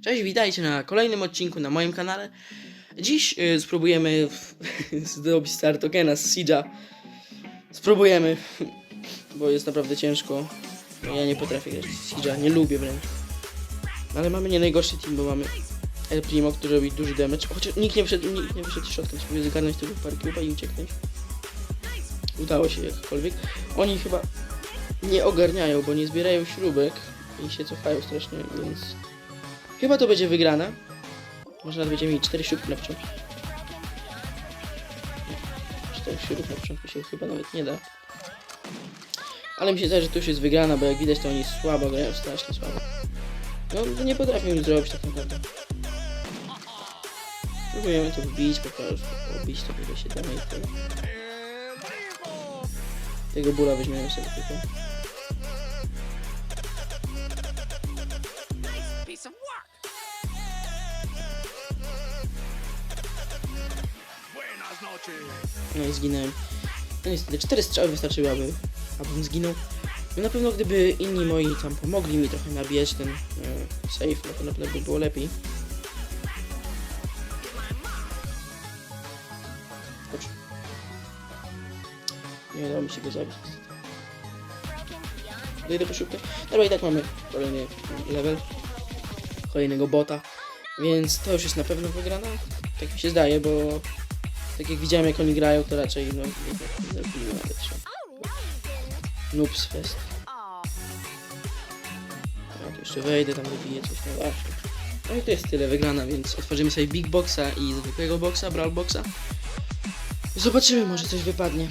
Cześć, witajcie na kolejnym odcinku na moim kanale. Dziś y, spróbujemy w, zrobić start tokena z Siege'a. Spróbujemy, bo jest naprawdę ciężko. Ja nie potrafię grać z nie lubię wręcz. Ale mamy nie najgorszy team, bo mamy El Primo, który robi duży damage. Chociaż nikt nie wyszedł, nikt nie wyszedł środkiem, spróbuję zgarnąć tego parkuba i ucieknąć. Udało się jakkolwiek. Oni chyba nie ogarniają, bo nie zbierają śrubek i się cofają strasznie, więc chyba to będzie wygrana. Może nawet będziemy mieli 4 śrubki na początku. 4 śrubek na początku się chyba nawet nie da. Ale mi się zdaje, że to już jest wygrana, bo jak widać to oni słabo grają, strasznie słabo. No nie potrafią nic zrobić tak naprawdę. Próbujemy to wbić, po prostu wbić to ile się da i tyle. Tego bóla weźmiemy sobie tylko. No i zginąłem. No niestety, cztery strzały wystarczyły, aby, abym zginął. No na pewno gdyby inni moi tam pomogli mi trochę nabijać ten e, save, no to na pewno by było lepiej. Chodź. Nie udało mi się go zabić. Dojdę po szybko. Dobra, i tak mamy kolejny level. Kolejnego bota. Więc to już jest na pewno wygrana. Tak mi się zdaje, bo tak jak widziałem jak oni grają, to raczej no się. Noobs Fest. Tu jeszcze wejdę, tam dobiję coś na właśnie. No i to jest tyle wygrana, więc otworzymy sobie Big Boxa i zwykłego boxa, Brawl Boxa. Zobaczymy, może coś wypadnie.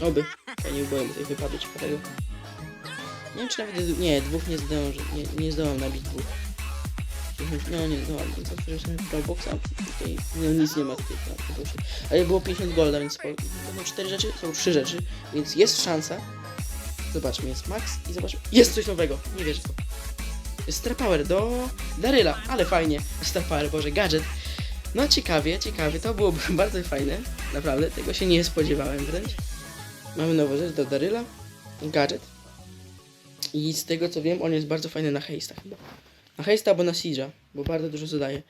Oby. Ja nie boję, coś wypadło ciekawego. Nie wiem czy nawet, nie, dwóch nie zdążę, nie, nie zdołam nabić dwóch. No nie zdołam, więc otworzymy sobie Brawl Boxa. Tutaj no, nic nie ma tutaj, tak. Ale było 50 golda, więc po- będą cztery rzeczy, są trzy rzeczy, więc jest szansa. Zobaczmy, jest Max i zobaczmy. Jest coś nowego, nie wierzę w to. Star Power do Daryla, ale fajnie. Star Power, boże, gadżet. No ciekawie, ciekawie, to byłoby bardzo fajne. Naprawdę, tego się nie spodziewałem wręcz. Mamy nową rzecz do Daryla, gadżet. I z tego co wiem, on jest bardzo fajny na hejsta chyba. Na hejsta albo na Siege'a, bo bardzo dużo zadaje.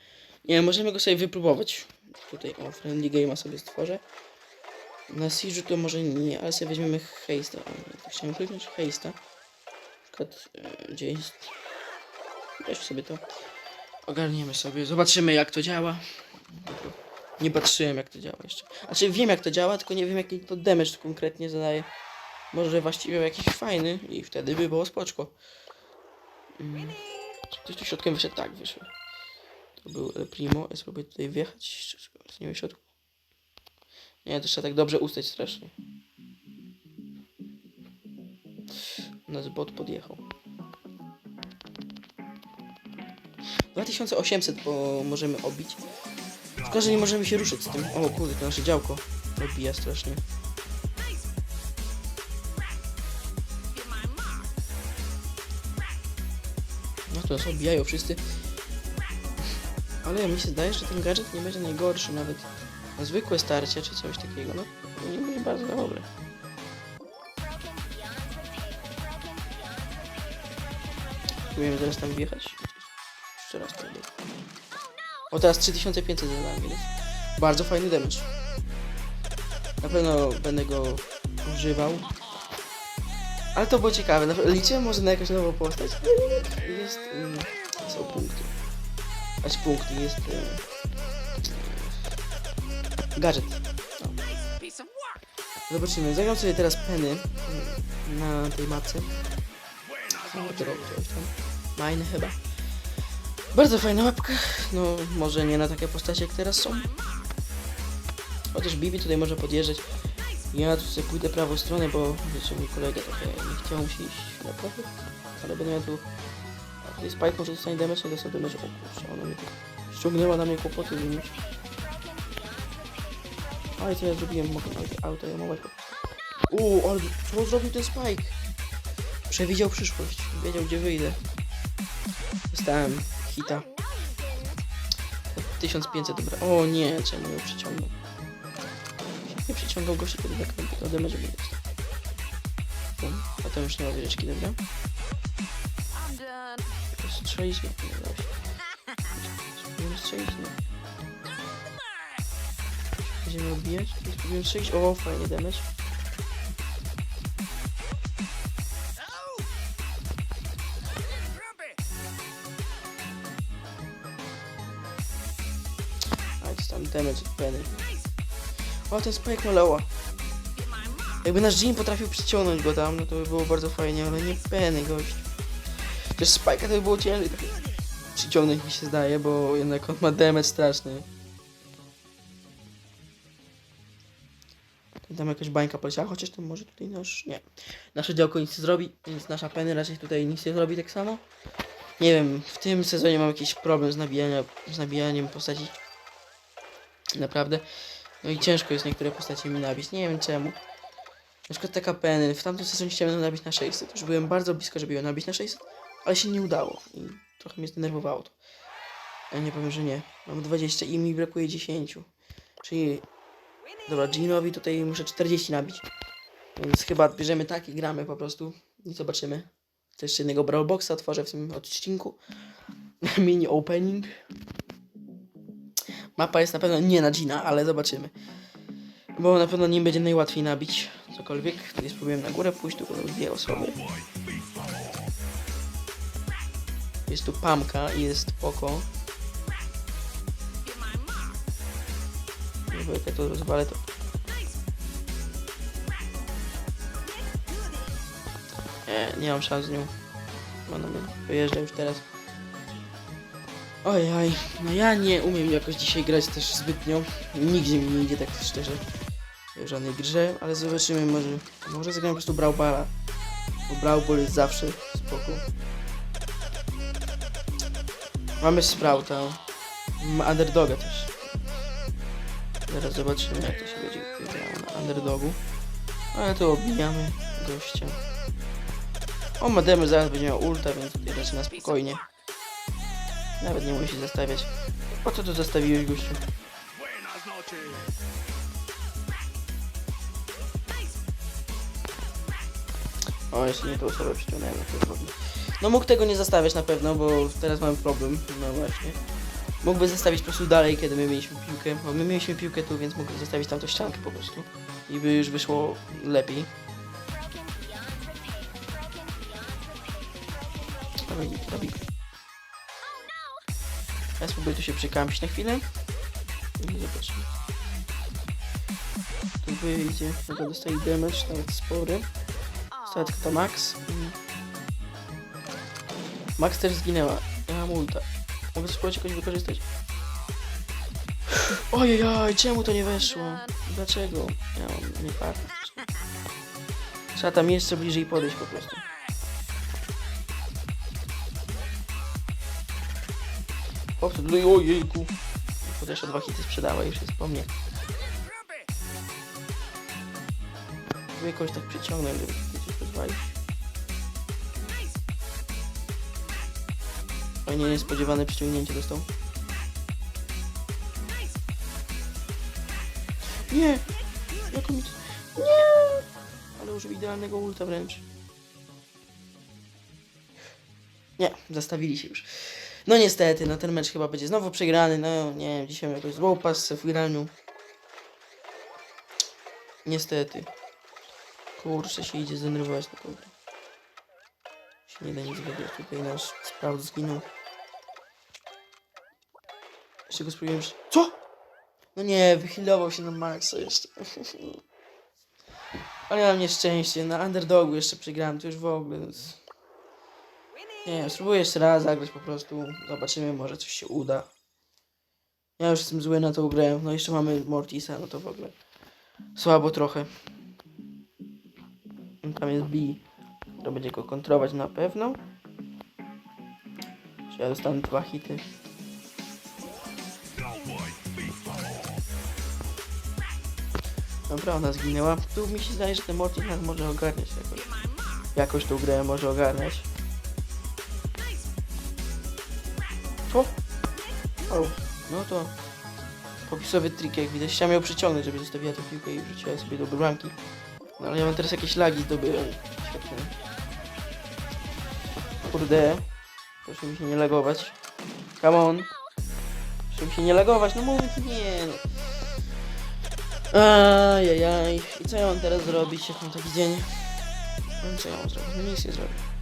Nie, możemy go sobie wypróbować. Tutaj, o, Friendly Game'a sobie stworzę. Na Siege'u to może nie, ale sobie weźmiemy hejsta. O, to Chciałem kliknąć hejsta. Na przykład, e, gdzie jest... Weź sobie to. Ogarniemy sobie, zobaczymy jak to działa. Nie patrzyłem jak to działa jeszcze. Znaczy wiem jak to działa, tylko nie wiem jaki to damage konkretnie zadaje. Może właściwie jakiś fajny i wtedy by było spoczko. Mm. Ktoś tu środkiem wyszedł? Tak, wyszedł. To był Primo. Ja spróbuję tutaj wjechać. Nie w środku? Nie, to trzeba tak dobrze ustać strasznie. Nasz bot podjechał. 2800 bo możemy obić. Tylko, że nie możemy się ruszyć z tym. O kurde, to nasze działko odbija strasznie. To nas odbijają wszyscy. Ale mi się zdaje, że ten gadżet nie będzie najgorszy nawet na zwykłe starcie czy coś takiego. No, nie będzie bardzo dobre. Spróbujemy teraz tam wjechać. Jeszcze raz próbuję. O, teraz 3500 zadałem, więc bardzo fajny damage. Na pewno będę go używał. Ale to było ciekawe. Liczę może na jakąś nową postać. Jest... Um, są punkty. Znaczy punkty, jest... Um, gadżet. Work. Zobaczymy. Zagram sobie teraz peny mm, na tej mapce. No. Mine chyba. Bardzo fajna łapka. No, może nie na takie postacie jak teraz są. Chociaż Bibi tutaj może podjeżdżać. Ja tu sobie pójdę prawą stronę, bo wiecie, mój kolega trochę nie chciał musi iść na prawo. Ale będę miał tu... A tutaj Spike może dostanie damage, nie dostanie damage. O kurczę, ona mnie tu ściągnęła na mnie kłopoty, więc... Ale co ja zrobiłem? Mogę auto jamować. Uuu, ale co zrobił ten Spike? Przewidział przyszłość. Wiedział gdzie wyjdę. Dostałem hita. 1500 dobra. O nie, czemu ją przyciągnął? Nie przyciągał gościa, kiedy tak to damage będzie. A to już nie ma wieżyczki, dobra? Strzeliśmy. Nie udało się. Nie. Będziemy odbijać? Spróbujemy strzelić? O, fajnie damage. Tam damage od. O, Spike ma loła. Jakby nasz Jim potrafił przyciągnąć go tam, no to by było bardzo fajnie, ale nie Penny, gość. Też Spike'a to by było ciężej trochę przyciągnąć mi się zdaje, bo jednak on ma damage straszny. Tam jakaś bańka poleciała, chociaż to może tutaj nasz... nie. Nasze działko nic nie zrobi, więc nasza Penny raczej tutaj nic nie zrobi tak samo. Nie wiem, w tym sezonie mam jakiś problem z, nabijania, z nabijaniem postaci. Naprawdę. No i ciężko jest niektóre postacie mi nabić, nie wiem czemu. Na przykład taka Penny, w tamtym sezonie chciałem ją nabić na 600. Już byłem bardzo blisko, żeby ją nabić na 600, ale się nie udało. I trochę mnie zdenerwowało to. Ja nie powiem, że nie. Mam 20 i mi brakuje 10. Czyli... Dobra, Jeanowi tutaj muszę 40 nabić. Więc chyba bierzemy tak i gramy po prostu. I zobaczymy. Jeszcze jednego Brawlboxa otworzę w tym odcinku. Mini opening. Mapa jest na pewno nie na Gina, ale zobaczymy. Bo na pewno nie będzie najłatwiej nabić cokolwiek. Tutaj spróbujemy na górę pójść, tu będą dwie osoby. Jest tu Pamka i jest Poko. Jak ja to rozwalę, to... Nie, nie mam szans z nią. Ona już teraz. Ojej, no ja nie umiem jakoś dzisiaj grać też zbytnio. Nigdzie mi nie idzie tak szczerze. W żadnej grze, ale zobaczymy może. Może zagram po prostu Brawl Balla. Bo Brawl Ball jest zawsze spoko. Mamy Sprouta. Mamy Underdoga też. Zaraz zobaczymy jak to się będzie grało na Underdogu. Ale to obijamy gościa. O, Mademy zaraz będzie miał ulta, więc tutaj zaczyna spokojnie. Nawet nie musi zastawiać. Po co to zastawiłeś, gościu? O, jeszcze nie tą osobę przyciągnąłem. No mógł tego nie zastawiać na pewno, bo teraz mamy problem. No właśnie. Mógłby zostawić po prostu dalej, kiedy my mieliśmy piłkę. Bo my mieliśmy piłkę tu, więc mógłby zostawić tamtą ściankę po prostu. I by już wyszło lepiej. Ja spróbuję tu się przykampić na chwilę. I zobaczymy. Tu wyjdzie, tego dostaje damage, nawet spory. Stać to Max. Mm. Max też zginęła. Ja mam ulta. Mogę spróbować jakoś wykorzystać. Ojej, czemu to nie weszło? Dlaczego? Ja mam nie parę. Trzeba tam jeszcze bliżej podejść po prostu. O, to no i ojejku. Podeszła dwa hity sprzedała już jest po mnie. Żeby jakoś tak przyciągnąć, żeby tutaj coś rozwalić. Fajnie niespodziewane przyciągnięcie dostał. Nie! Jak mi... Nie! Ale użył idealnego ulta wręcz. Nie, zastawili się już. No niestety, no ten mecz chyba będzie znowu przegrany. No nie wiem, dzisiaj jakoś złą pasę w graniu. Niestety. Kurczę, się idzie zdenerwować na kogoś. Się nie da nic wygrać. Tutaj nasz sprout zginął. Jeszcze go spróbujemy... Co? No nie, wychylował się na maksa jeszcze. Ale mam nieszczęście. Na underdogu jeszcze przegrałem, to już w ogóle. Nie wiem, spróbuję jeszcze raz zagrać po prostu. Zobaczymy, może coś się uda. Ja już jestem zły na tą grę. No jeszcze mamy Mortisa, no to w ogóle. Słabo trochę. Tam jest B. To będzie go kontrolować na pewno. Czy ja dostanę dwa hity. Dobra, ona zginęła. Tu mi się zdaje, że ten Mortis nas może ogarniać jakoś. Jakoś tą grę może ogarniać. Co? O, no to popisowy trik, jak widać. Chciałem ją przyciągnąć, żeby zostawiła tę piłkę i wrzuciła sobie do bramki. No ale ja mam teraz jakieś lagi zdobyłem. Takie. Kurde. Proszę mi się nie lagować. Come on. Żeby się nie lagować, no mówię, nie no. Ajajaj. I co ja mam teraz zrobić, jak mam taki dzień? No co ja mam zrobić? No nic nie zrobię.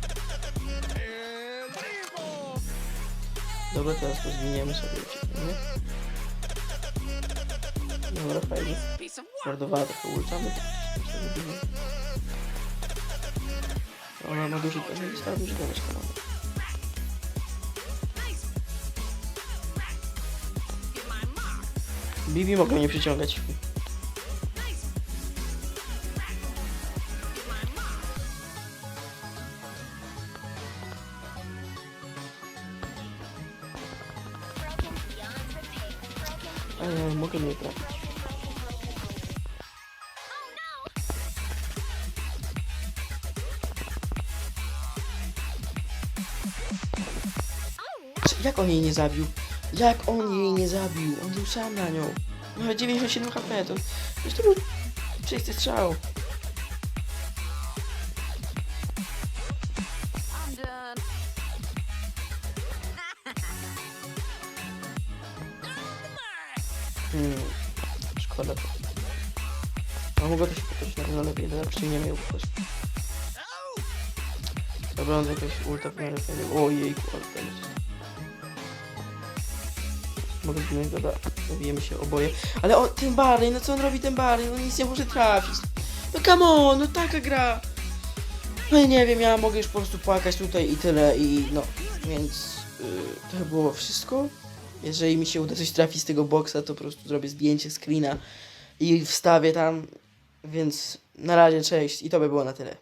Dobra, teraz rozwiniemy sobie uciekniemy. Dobra, fajnie. Mordowała trochę ultamy. Ona ma duży damage, dostała duży damage kanału. Bibi mogą mnie przyciągać. Mnie trafić. Jak on jej nie zabił? Jak on jej nie zabił? On był sam na nią. Nawet 97 HP, to... Przecież to był czysty strzał. Hmm. Szkoda. A to się potoczyć na pewno lepiej, to przyjmiemy ją po prostu. Dobra, on jakoś ulta w miarę fajny. Ojejku, ale ten Mogę zginąć, dobra. Zabijemy się oboje. Ale on, ten Barley, no co on robi ten Barley? On nic nie może trafić. No come on, no taka gra. No i nie wiem, ja mogę już po prostu płakać tutaj i tyle i no, więc yy, to było wszystko. Jeżeli mi się uda coś trafić z tego boksa, to po prostu zrobię zdjęcie screena i wstawię tam. Więc na razie cześć i to by było na tyle.